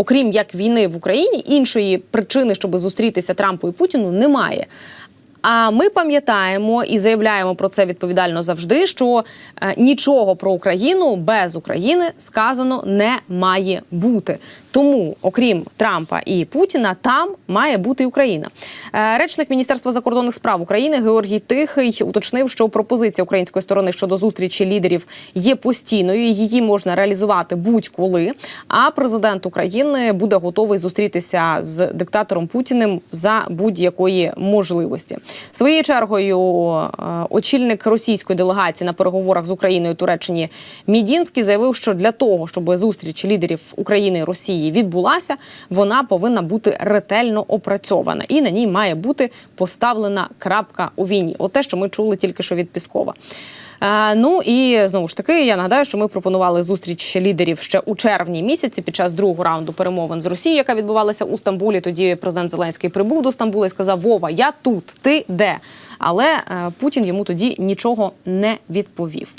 окрім як війни в Україні, іншої причини, щоб зустрітися Трампу і Путіну, немає. А ми пам'ятаємо і заявляємо про це відповідально завжди, що е, нічого про Україну без України сказано не має бути. Тому, окрім Трампа і Путіна, там має бути Україна. Е, Речник Міністерства закордонних справ України Георгій Тихий уточнив, що пропозиція української сторони щодо зустрічі лідерів є постійною. Її можна реалізувати будь-коли. А президент України буде готовий зустрітися з диктатором Путіним за будь-якої можливості. Своєю чергою е, очільник російської делегації на переговорах з Україною Туреччині Мідінський заявив, що для того, щоб зустріч лідерів України і Росії відбулася, вона повинна бути ретельно опрацьована і на ній має бути поставлена крапка у війні. От те, що ми чули тільки що від Піскова. Ну і знову ж таки, я нагадаю, що ми пропонували зустріч лідерів ще у червні місяці під час другого раунду перемовин з Росією, яка відбувалася у Стамбулі. Тоді президент Зеленський прибув до Стамбула і сказав: Вова, я тут, ти де? Але е, Путін йому тоді нічого не відповів.